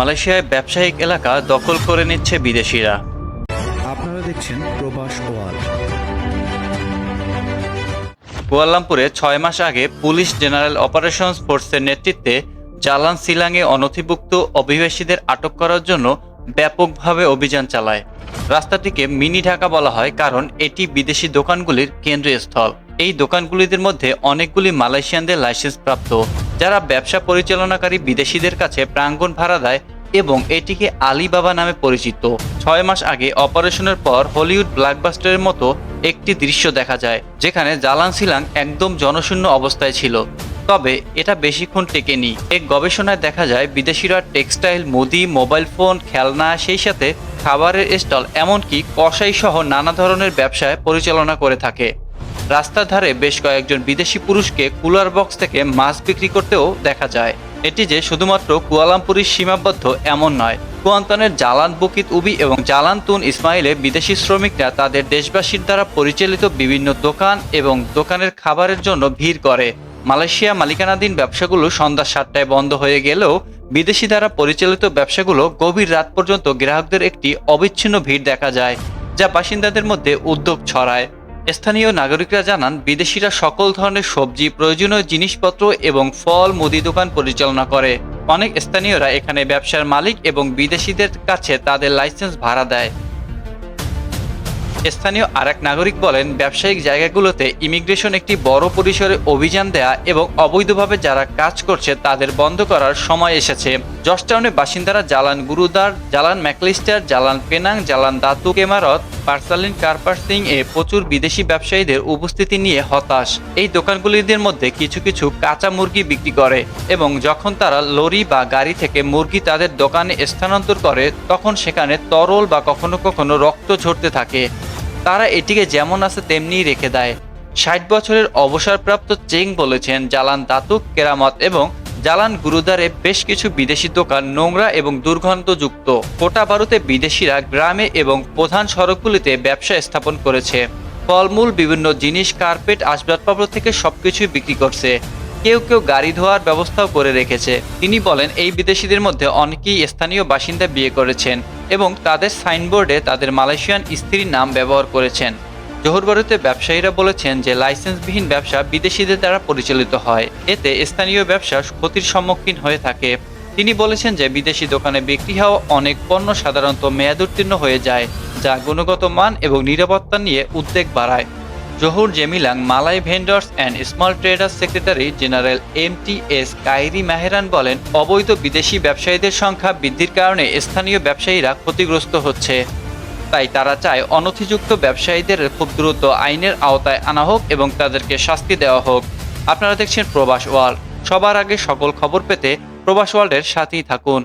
মালয়েশিয়ায় ব্যবসায়িক এলাকা দখল করে নিচ্ছে বিদেশিরা। আপনারা দেখছেন প্রবাস ওয়ার্ল্ড কুয়ালালামপুরে ছয় মাস আগে পুলিশ জেনারেল অপারেশন ফোর্সের নেতৃত্বে জালান সিলাংয়ে অনথিভুক্ত অভিবাসীদের আটক করার জন্য ব্যাপকভাবে অভিযান চালায়। রাস্তাটিকে মিনি ঢাকা বলা হয় কারণ এটি বিদেশি দোকানগুলির কেন্দ্রস্থল এই দোকানগুলিদের মধ্যে অনেকগুলি মালয়েশিয়ানদের লাইসেন্স প্রাপ্ত যারা ব্যবসা পরিচালনাকারী বিদেশিদের কাছে প্রাঙ্গণ ভাড়া দেয় এবং এটিকে আলিবাবা নামে পরিচিত। ছয় মাস আগে অপারেশনের পর হলিউড ব্ল্যাকবাস্টারের মতো একটি দৃশ্য দেখা যায়, যেখানে জালান সিলাং একদম জনশূন্য অবস্থায় ছিল। তবে এটা বেশিক্ষণ টেকেনি। এক গবেষণায় দেখা যায়, বিদেশিরা টেক্সটাইল, মুদি, মোবাইল ফোন, খেলনা, সেই সাথে খাবারের স্টল, এমনকি কসাই সহ নানা ধরনের ব্যবসায় পরিচালনা করে থাকে। রাস্তার ধারে বেশ কয়েকজন বিদেশি পুরুষকে কুলার বক্স থেকে মাছ বিক্রি করতেও দেখা যায়। এটি যে শুধুমাত্র কুয়ালামপুরের সীমাবদ্ধ এমন নয়, কুয়ান্তানের জালান বুকিত উবি এবং জালান তুন ইসমাইলে বিদেশি শ্রমিকরা তাদের দেশবাসীর দ্বারা পরিচালিত বিভিন্ন দোকান এবং দোকানের খাবারের জন্য ভিড় করে। মালয়েশিয়া মালিকানাধীন ব্যবসাগুলো সন্ধ্যা সাতটায় বন্ধ হয়ে গেলেও বিদেশি দ্বারা পরিচালিত ব্যবসাগুলো গভীর রাত পর্যন্ত গ্রাহকদের একটি অবিচ্ছিন্ন ভিড় দেখা যায়, যা বাসিন্দাদের মধ্যে উদ্যোগ ছড়ায়। স্থানীয় নাগরিকরা জানান, বিদেশিরা সকল ধরনের সবজি, প্রয়োজনীয় জিনিসপত্র এবং ফল, মুদি দোকান পরিচালনা করে। অনেক স্থানীয়রা এখানে ব্যবসার মালিক এবং বিদেশিদের কাছে তাদের লাইসেন্স ভাড়া দেয়। স্থানীয় আরেক নাগরিক বলেন, ব্যবসায়িক জায়গাগুলোতে ইমিগ্রেশন একটি বড় পরিসরে অভিযান দেয়া এবং অবৈধভাবে যারা কাজ করছে তাদের বন্ধ করার সময় এসেছে। জর্জটাউনের বাসিন্দারা Jalan Gurdwara, Jalan McAlister, Jalan Penang, Jalan Datuk Keramat, পার্সালিন কার্পার্সিং এ প্রচুর বিদেশি ব্যবসায়ীদের উপস্থিতি নিয়ে হতাশ। এই দোকানগুলিদের মধ্যে কিছু কিছু কাঁচা মুরগি বিক্রি করে এবং যখন তারা লরি বা গাড়ি থেকে মুরগি তাদের দোকানে স্থানান্তর করে, তখন সেখানে তরল বা কখনো কখনো রক্ত ঝরতে থাকে। তারা এটিকে যেমন আছে তেমনিই রেখে দেয়। ষাট বছরের অবসরপ্রাপ্ত চেং বলেছেন, জালান দাতুক, কেরামত এবং জালান গুরুদ্বারে বেশ কিছু বিদেশি দোকান, নোংরা এবং দুর্গন্ধযুক্ত। কোটা বারুতে বিদেশিরা গ্রামে এবং প্রধান সড়কগুলিতে ব্যবসা স্থাপন করেছে। ফলমূল, বিভিন্ন জিনিস, কার্পেট, আসবাবপত্র থেকে সবকিছুই বিক্রি করছে। কেউ কেউ গাড়ি ধোয়ার ব্যবস্থাও করে রেখেছে। তিনি বলেন, এই বিদেশিদের মধ্যে অনেকেই স্থানীয় বাসিন্দা বিয়ে করেছেন এবং তাদের সাইনবোর্ডে তাদের মালয়েশিয়ান স্ত্রীর নাম ব্যবহার করেছেন। জোহরবারুতে ব্যবসায়ীরা বলেছেন যে, লাইসেন্সবিহীন ব্যবসা বিদেশিদের দ্বারা পরিচালিত হয়। এতে স্থানীয় ব্যবসা ক্ষতির সম্মুখীন হয়ে থাকে। তিনি বলেছেন যে, বিদেশি দোকানে বিক্রি হওয়া অনেক পণ্য সাধারণত মেয়াদোত্তীর্ণ হয়ে যায়, যা গুণগত মান এবং নিরাপত্তা নিয়ে উদ্বেগ বাড়ায়। Zahur জেমিলাং, Malay vendors and small traders secretary general M T S Khairi Mehran বলেন, অবৈধ বিদেশি ব্যবসায়ীদের সংখ্যা বৃদ্ধির কারণে স্থানীয় ব্যবসায়ীরা ক্ষতিগ্রস্ত হচ্ছে। তাই তারা চায় অনথিযুক্ত ব্যবসায়ীদের খুব দ্রুত আইনের আওতায় আনা হোক এবং তাদেরকে শাস্তি দেওয়া হোক। আপনারা দেখছেন প্রবাস ওয়ার্ল্ড। সবার আগে সকল খবর পেতে প্রবাস ওয়ার্ল্ডের সাথেই থাকুন।